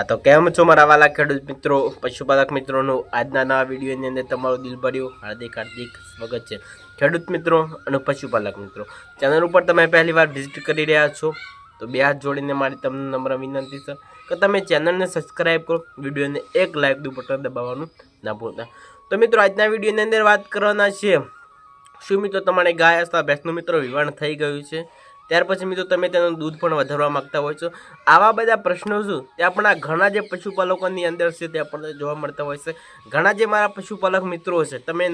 આ તો કેમ છો મારા વાલા ખેડૂત મિત્રો? પશુપાલક મિત્રોનું, આજના નવા વિડીયોની અંદર તમારું દિલભર્યું હાર્દિક હાર્દિક સ્વાગત છે. ખેડૂત મિત્રો અને પશુપાલક મિત્રો, ચેનલ ઉપર તમે પહેલી વાર વિઝિટ કરી રહ્યા છો તો બે હાથ જોડીને મારી તમને નમ્ર વિનંતી છે કે તમે ચેનલને સબસ્ક્રાઈબ કરો, વિડીયોને એક લાઇક દુ બટન દબાવવાનું ના ભૂલતા. તો મિત્રો, આજના વિડીયોની અંદર વાત કરવાના છે. શું મિત્રો, તમારે ગાય અથવા ભેંસનું મિત્રો વિવાણ થઈ ગયું છે? ત્યાર પછી મિત્રો તમે તેનું દૂધ પણ વધારવા માંગતા હોય છો. આવા બધા પ્રશ્નો શું? તે આપણા ઘણા જે પશુપાલકોની અંદર છે તે આપણને જોવા મળતા હોય છે. ઘણા જે મારા પશુપાલક મિત્રો છે, તમે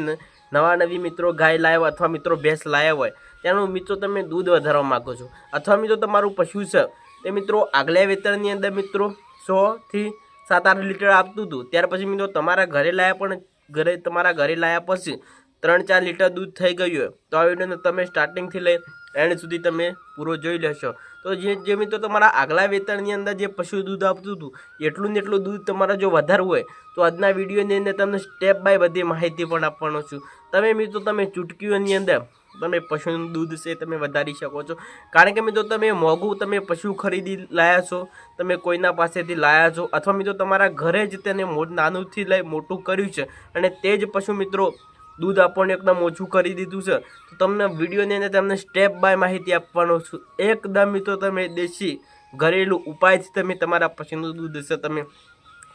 નવા નવી મિત્રો ગાય લાવ્યા અથવા મિત્રો ભેંસ લાવ્યા હોય તેનું મિત્રો તમે દૂધ વધારવા માગો છો. અથવા મિત્રો તમારું પશુ છે, તે મિત્રો આગલા વેતરની અંદર મિત્રો સોથી સાત આઠ લીટર આપતું હતું. ત્યાર પછી મિત્રો તમારા ઘરે લાવ્યા પણ, ઘરે, તમારા ઘરે લાવ્યા પછી ત્રણ ચાર લીટર દૂધ થઈ ગયું તો આ વિડીયોને તમે સ્ટાર્ટિંગથી લઈ એન્ડ સુધી તમે પૂરો જોઈ લેશો. તો જે જે મિત્રો તમારા આગલા વેતનની અંદર જે પશુ દૂધ આપતું હતું, એટલું ને એટલું દૂધ તમારા જો વધારવું હોય, તો આજના વિડીયોની અંદર તમને સ્ટેપ બાય બધી માહિતી પણ આપવાનો છું. તમે મિત્રો, તમે ચૂટકીઓની અંદર તમે પશુનું દૂધ છે તમે વધારી શકો છો. કારણ કે મિત્રો, તમે મોંઘું તમે પશુ ખરીદી લાયા છો, તમે કોઈના પાસેથી લાયા છો, અથવા મિત્રો, તમારા ઘરે જ તેને નાનુંથી લઈ મોટું કર્યું છે, અને તે જ પશુ મિત્રો દૂધ આપણને એકદમ ઓછું કરી દીધું છે. તો તમને વિડીયોની અંદર તમને સ્ટેપ બાય માહિતી આપવાનો છું. એકદમ મિત્રો તમે દેશી ઘરેલું ઉપાયથી તમે તમારા પશુનું દૂધ છે તમે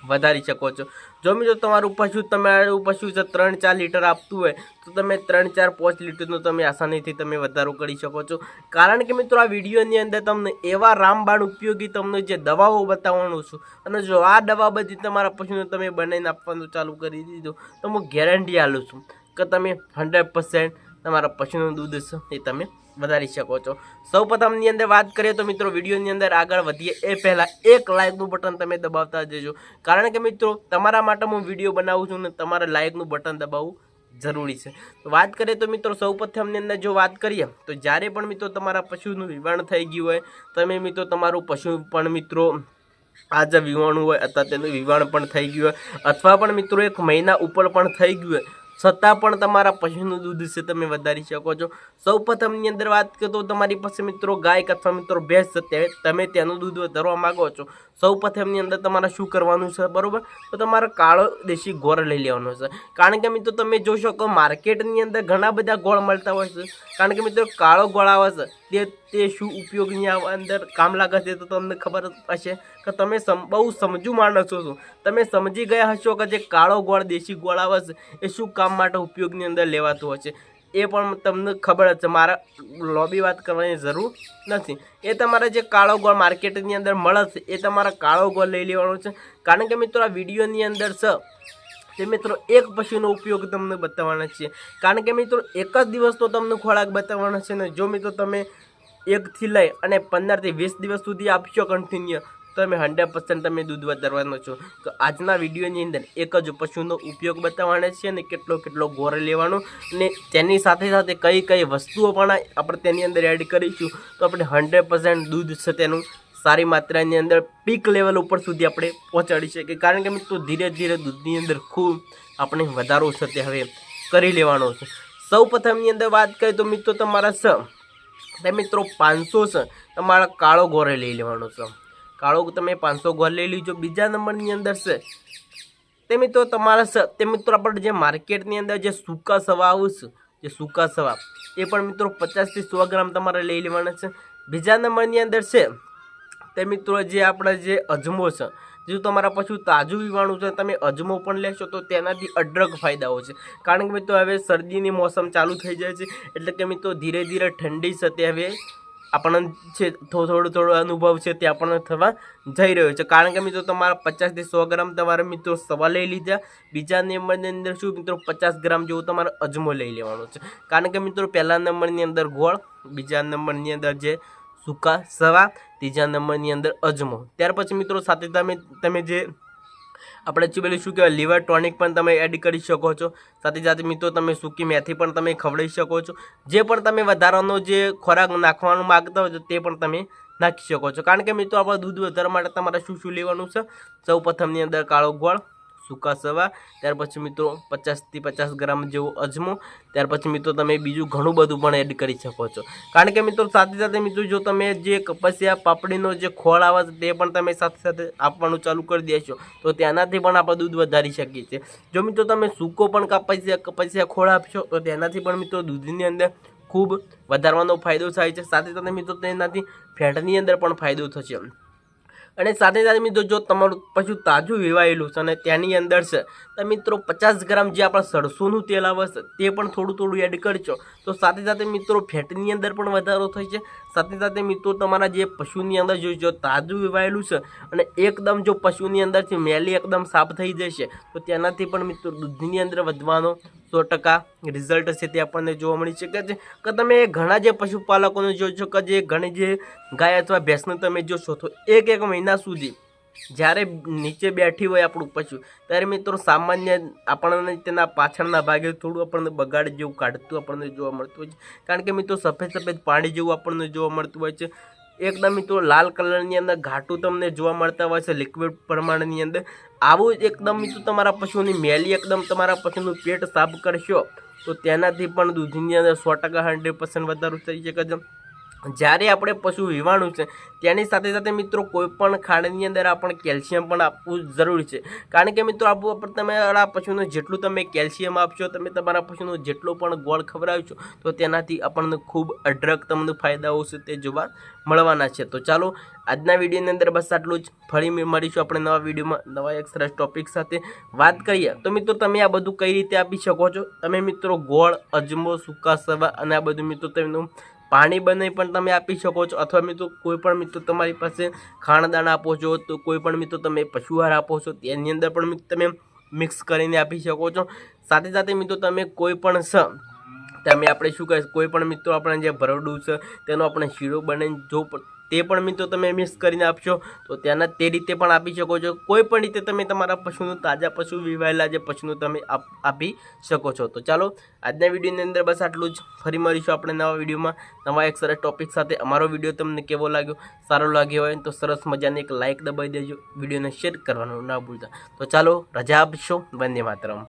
વધારી શકો છો. જો મિત્રો તમારું પશુ તમારું પશુ છે ત્રણ ચાર લીટર આપતું હોય, તો તમે ત્રણ ચાર પાંચ લીટરનો તમે આસાનીથી તમે વધારો કરી શકો છો. કારણ કે મિત્રો આ વિડીયોની અંદર તમને એવા રામબાણ ઉપયોગી તમને જે દવાઓ બતાવવાનું છું, અને જો આ દવા બધી તમારા પશુને તમે બનાવીને આપવાનું ચાલુ કરી દીધું, તો હું ગેરંટી આલું છું. કે તમે હંડ્રેડ પર્સન્ટ તમારા પશુનું દૂધ એ તમે વધારી શકો છો. સૌ પ્રથમની અંદર વાત કરીએ તો મિત્રો વિડીયોની અંદર આગળ વધીએ. એ પહેલાં એક લાઇકનું બટન તમે દબાવતા જજો. કારણ કે મિત્રો તમારા માટે હું વીડિયો બનાવું છું ને તમારે લાઇકનું બટન દબાવવું જરૂરી છે. તો વાત કરીએ તો મિત્રો સૌપ્રથમની અંદર જો વાત કરીએ, તો જ્યારે પણ મિત્રો તમારા પશુનું વિવાણ થઈ ગયું હોય, તમે મિત્રો તમારું પશુ પણ મિત્રો આજે વિવાણું હોય અથવા તેનું વિવાણ પણ થઈ ગયું હોય, અથવા પણ મિત્રો એક મહિના ઉપર પણ થઈ ગયું હોય છતાં પણ તમારા પશુનું દૂધ છે તમે વધારી શકો છો. સૌ પ્રથમની અંદર વાત કરીએ તો તમારી પાસે મિત્રો ગાય અથવા મિત્રો ભેંસ છે તમે તેનું દૂધ વધારવા માંગો છો. સૌ પ્રથમની અંદર તમારે શું કરવાનું છે, બરાબર? તો તમારે કાળો દેશી ગોળ લઈ લેવાનો છે. કારણ કે મિત્રો તમે જોઈ શકો માર્કેટની અંદર ઘણા બધા ગોળ મળતા હોય છે. કારણ કે મિત્રો કાળો ગોળ આવે છે. તે તે શું ઉપયોગની આ અંદર કામ લાગે છે તો તમને ખબર હશે કે તમે બહુ સમજુ માણસો છો. તમે સમજી ગયા હશો કે જે કાળો ગોળ દેશી ગોળ આવે છે, એ શું કામ માટે ઉપયોગની અંદર લેવાતું હશે એ પણ તમને ખબર છે. મારા લોબી વાત કરવાની જરૂર નથી. એ તમારે જે કાળો ગોળ માર્કેટની અંદર મળે છે, એ તમારા કાળો ગોળ લઈ લેવાનો છે. કારણ કે મિત્રો, આ વિડીયોની અંદર છે તે મિત્રો, એક પશુનો ઉપયોગ તમને બતાવવાના છે. કારણ કે મિત્રો, એક જ દિવસ તો તમને ખોરાક બતાવવાનો છે ને જો મિત્રો તમે એકથી લઈ અને પંદરથી વીસ દિવસ સુધી આપશો કન્ટિન્યુ તો તમે હંડ્રેડ પર્સન્ટ તમે દૂધ વધારવાનો છો. તો આજના વિડીયોની અંદર એક જ પશુનો ઉપયોગ બતાવવાનો છે અને કેટલો કેટલો ગોળ લેવાનો અને તેની સાથે સાથે કઈ કઈ વસ્તુઓ પણ આપણે તેની અંદર એડ કરીશું. તો આપણે હંડ્રેડ દૂધ છે તેનું સારી માત્રાની અંદર પીક લેવલ ઉપર સુધી આપણે પહોંચાડી શકીએ. કારણ કે મિત્રો, ધીરે ધીરે દૂધની અંદર ખૂબ આપણે વધારો છે તે હવે કરી લેવાનો છે. સૌ પ્રથમની અંદર વાત કરીએ તો મિત્રો, તમારા સ, તે મિત્રો પાંચસો છે તમારા કાળો ગોરે લઈ લેવાનો છે. કાળો તમે પાંચસો ગોળ લઈ લીજો. બીજા નંબરની અંદર છે તે મિત્રો તમારા સ, તે મિત્રો આપણે જે માર્કેટની અંદર જે સૂકા સવા છે, જે સૂકા સવા એ પણ મિત્રો પચાસથી સો ગ્રામ તમારે લઈ લેવાના છે. બીજા નંબરની અંદર છે તે મિત્રો જે આપણા જે અજમો છે, જો તમારા પાછું તાજું વિવાણું છે, તમે અજમો પણ લેશો તો તેનાથી અઢળક ફાયદાઓ છે. કારણ કે મિત્રો હવે શરદીની મોસમ ચાલુ થઈ જાય છે, એટલે કે મિત્રો ધીરે ધીરે ઠંડી છે તે હવે આપણને છે, થોડો થોડો થોડો અનુભવ છે તે આપણને થવા જઈ રહ્યો છે. કારણ કે મિત્રો તમારા પચાસથી સો ગ્રામ તમારે મિત્રો સવા લઈ લીધા. બીજા નંબરની અંદર શું મિત્રો પચાસ ગ્રામ જેવું તમારે અજમો લઈ લેવાનો છે. કારણ કે મિત્રો પહેલા નંબરની અંદર ગોળ, બીજા નંબરની અંદર જે સૂકા સવા ત્રીજા નંબરની અંદર અજમો. ત્યાર પછી મિત્રો સાથે તમે તમે જે આપણે પેલું શું કહેવાય, લીવર ટોનિક પણ તમે એડ કરી શકો છો. સાથે સાથે મિત્રો તમે સૂકી મેથી પણ તમે ખવડાવી શકો છો. જે પણ તમે વધારાનો જે ખોરાક નાખવાનું માગતા હોય તો તે પણ તમે નાખી શકો છો. કારણ કે મિત્રો આપણે દૂધ વધારવા માટે તમારે શું શું લેવાનું છે? સૌ પ્રથમની અંદર કાળો ગોળ સૂકા સવા, ત્યાર પછી મિત્રો પચાસથી પચાસ ગ્રામ જેવો અજમો, ત્યાર પછી મિત્રો તમે બીજું ઘણું બધું પણ એડ કરી શકો છો. કારણ કે મિત્રો સાથે સાથે મિત્રો જો તમે જે કપાસિયા પાપડીનો જે ખોળ આવે છે તે પણ તમે સાથે સાથે આપવાનું ચાલુ કરી દેશો, તો તેનાથી પણ આપણે દૂધ વધારી શકીએ છીએ. જો મિત્રો તમે સૂકો પણ કપાસિયા કપાસિયા ખોળ આપશો, તો તેનાથી પણ મિત્રો દૂધની અંદર ખૂબ વધારવાનો ફાયદો થાય છે. સાથે સાથે મિત્રો તેનાથી ફેટની અંદર પણ ફાયદો થશે. અને સાથે સાથે મિત્રો જો તમારું પશુ તાજું વેવાયેલું છે અને તેની અંદર છે, તો મિત્રો પચાસ ગ્રામ જે આપણા સરસોનું તેલ આવે છે, તે પણ થોડું થોડું એડ કરજો. તો સાથે સાથે મિત્રો ફેટની અંદર પણ વધારો થાય છે સાથે સાથે મિત્રો, તમારા જે પશુની અંદર જો જો તાજું વિવાયેલું છે અને એકદમ જો પશુની અંદરથી મેલી એકદમ સાફ થઈ જશે, તો તેનાથી પણ મિત્રો દૂધની અંદર વધવાનો સો ટકા રિઝલ્ટ છે તે આપણને જોવા મળી શકે છે. કે તમે ઘણા જે પશુપાલકોને જોશો કે જે ઘણી જે ગાય અથવા ભેંસને તમે જોશો તો એક એક મહિના સુધી જ્યારે નીચે બેઠી હોય આપણું પશુ, ત્યારે મિત્રો સામાન્ય આપણને તેના પાછળના ભાગે થોડું આપણને બગાડ જેવું કાઢતું આપણને જોવા મળતું હોય છે. કારણ કે મિત્રો સફેદ સફેદ પાણી જેવું આપણને જોવા મળતું હોય છે. એકદમ મિત્રો લાલ કલરની અંદર ઘાટું તમને જોવા મળતા હોય છે લિક્વિડ પ્રમાણની અંદર. આવું એકદમ મિત્રો તમારા પશુની મેલી એકદમ તમારા પશુનું પેટ સાફ કરશો, તો તેનાથી પણ દૂધની અંદર સો ટકા હંડ્રેડ પર્સન્ટ વધારો થઈ શકે છે. જ્યારે આપણે પશુ વિવાણું છે, તેની સાથે સાથે મિત્રો કોઈ પણ ખાંડની અંદર આપણે કેલ્શિયમ પણ આપવું જરૂરી છે. કારણ કે મિત્રો આપવું તમે પશુને જેટલું તમે કેલ્શિયમ આપશો, તમે તમારા પશુનો જેટલો પણ ગોળ ખવડાવશો, તો તેનાથી આપણને ખૂબ અઢળક તમને ફાયદાઓ છે તે જોવા મળવાના છે. તો ચાલો, આજના વિડીયોની અંદર બસ આટલું જ. ફરી મળીશું આપણે નવા વિડીયોમાં નવા એક સરસ ટોપિક સાથે વાત કરીએ. તો મિત્રો, તમે આ બધું કઈ રીતે આપી શકો છો? તમે મિત્રો ગોળ, અજમો, સૂકા સવા અને આ બધું મિત્રો તમે પાણી બનાવી પણ તમે આપી શકો છો. અથવા મિત્રો, કોઈ પણ મિત્રો તમારી પાસે ખાણદાન આપો છો, તો કોઈ પણ મિત્રો તમે પશુહાર આપો છો, તેની અંદર પણ તમે મિક્સ કરીને આપી શકો છો. સાથે સાથે મિત્રો, તમે કોઈ પણ સ, તમે આપણે શું કહે, કોઈ પણ મિત્રો આપણે જે ભરડું છે, તેનો આપણે શીરો બનાવીને જો તે પણ મિત્રો તમે મિક્સ કરીને આપશો. તો ત્યાંના તે રીતે પણ આપી શકો છો. કોઈ પણ રીતે તમે તમારા પશુનું તાજા પશુ વિવાયેલા જે પશુનું તમે આપ- આપી શકો છો. તો ચાલો, આજના વિડીયોની અંદર બસ આટલું જ. ફરી મળીશું આપણે નવા વિડીયોમાં. નવા એક સરસ ટોપિક સાથે અમારો વીડિયો તમને કેવો લાગ્યો? સારો લાગ્યો હોય તો સરસ મજાની એક લાઇક દબાવી દેજો. વિડીયોને શેર કરવાનું ના ભૂલતા. તો ચાલો, રજા આપશો. વંદે માતરમ.